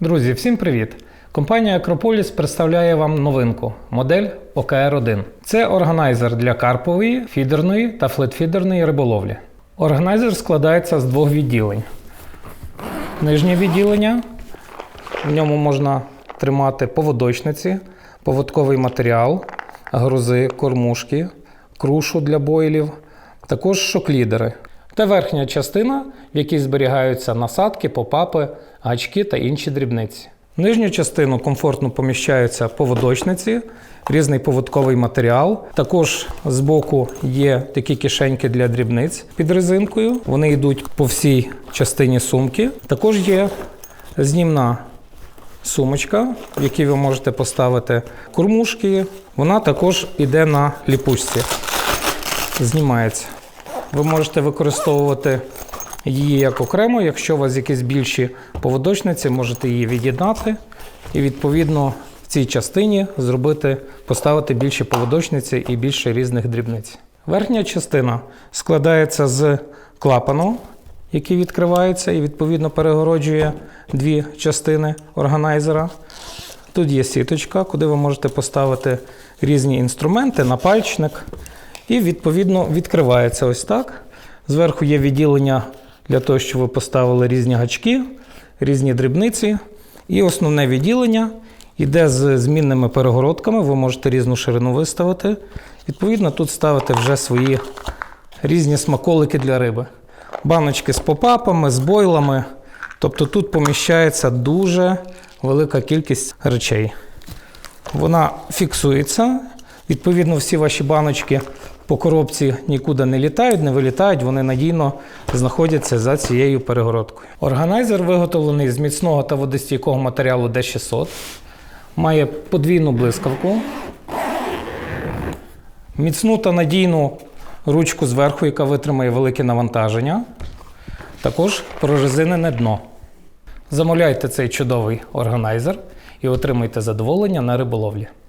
Друзі, всім привіт! Компанія Акрополіс представляє вам новинку модель ОКР-1. Це органайзер для карпової, фідерної та флетфідерної риболовлі. Органайзер складається з двох відділень. Нижнє відділення. В ньому можна тримати поводочниці, поводковий матеріал, грузи, кормушки, крушу для бойлів, також шоклідери. Та верхня частина, в якій зберігаються насадки, попапи, гачки та інші дрібниці. Нижню частину комфортно поміщаються поводочниці, різний поводковий матеріал. Також збоку є такі кишеньки для дрібниць під резинкою. Вони йдуть по всій частині сумки. Також є знімна сумочка, в якій ви можете поставити кормушки. Вона також йде на ліпучці. Знімається. Ви можете використовувати її як окремо. Якщо у вас якісь більші поводочниці, можете її від'єднати і відповідно в цій частині зробити, поставити більше поводочниці і більше різних дрібниць. Верхня частина складається з клапану, який відкривається і відповідно перегороджує дві частини органайзера. Тут є сіточка, куди ви можете поставити різні інструменти, напальчник. І відповідно відкривається ось так. Зверху є відділення для того, щоб ви поставили різні гачки, різні дрібниці. І основне відділення йде з змінними перегородками. Ви можете різну ширину виставити. Відповідно, тут ставити вже свої різні смаколики для риби. Баночки з попапами, з бойлами. Тобто тут поміщається дуже велика кількість речей. Вона фіксується. Відповідно, всі ваші баночки по коробці нікуди не літають, не вилітають, вони надійно знаходяться за цією перегородкою. Органайзер виготовлений з міцного та водостійкого матеріалу D600. Має подвійну блискавку, міцну та надійну ручку зверху, яка витримає велике навантаження. Також прорезинене дно. Замовляйте цей чудовий органайзер і отримайте задоволення на риболовлі.